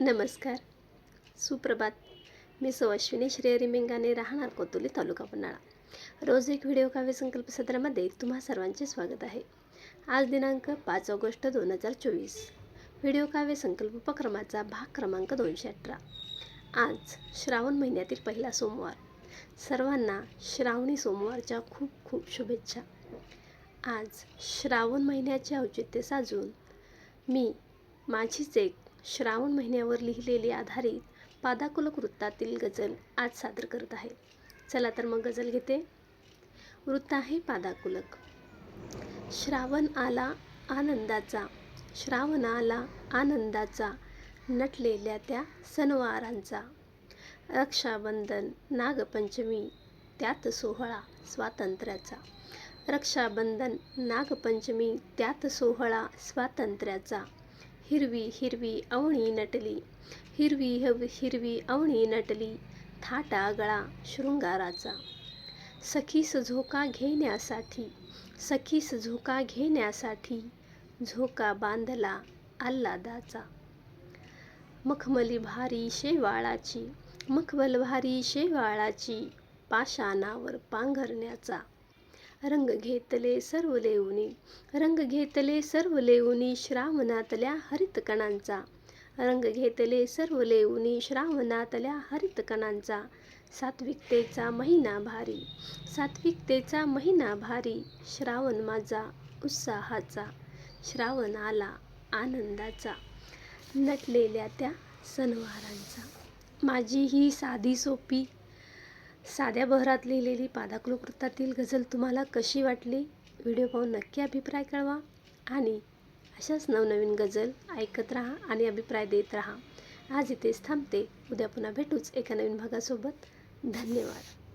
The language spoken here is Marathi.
नमस्कार. सुप्रभात. मी सौ अश्विनी श्रेयरी राहणार कोतुली तालुका पन्हाळा. रोज एक व्हिडिओ काव्य संकल्प सत्रामध्ये तुम्हा सर्वांचे स्वागत आहे. आज दिनांक पाच ऑगस्ट दोन हजार चोवीस. व्हिडिओ काव्य संकल्प उपक्रमाचा भाग क्रमांक दोनशे अठरा. आज श्रावण महिन्यातील पहिला सोमवार. सर्वांना श्रावणी सोमवारच्या खूप खूप शुभेच्छा. आज श्रावण महिन्याचे औचित्य साजून मी माझीच एक श्रावण महिन्यावर लिहिलेली आधारित पादाकुलक वृत्तातील गझल आज सादर करत आहे. चला तर मग गझल घेते. वृत्त आहे पादाकुलक. श्रावण आला आनंदाचा. श्रावण आला आनंदाचा. नटलेल्या त्या सणवारांचा. रक्षाबंधन नागपंचमी त्यात सोहळा स्वातंत्र्याचा. रक्षाबंधन नागपंचमी त्यात सोहळा स्वातंत्र्याचा. हिरवी हिरवी अवणी नटली. हिरवी हव हिरवी अवणी नटली. थाटा गळा शृंगाराचा. सखीस झोका घेण्यासाठी सखीस झोका घेण्यासाठी झोका बांधला आल्हादाचा. मखमली भारी शेवाळाची मखमल भारी शेवाळाची पाषाणावर पांघरण्याचा. रंग घेतले सर्व लेऊनी. रंग घेतले सर्व लेऊनी श्रावणातल्या हरित कणांचा रंग घेतले सर्व लेऊनी श्रावणातल्या हरित कणांचा सात्विकतेचा महिना भारी. सात्विकतेचा महिना भारी. श्रावण माझा उत्साहाचा. श्रावण आला आनंदाचा. नटलेल्या त्या सणवारांचा. माझी ही साधी सोपी साध्या बहरात लिहिलेली पादाकुलकृतातील गझल तुम्हाला कशी वाटली? व्हिडिओ पाहून नक्की अभिप्राय कळवा आणि अशाच नवनवीन गझल ऐकत राहा आणि अभिप्राय देत राहा. आज इथेच थांबते. उद्या पुन्हा भेटूच एका नवीन भागासोबत. धन्यवाद.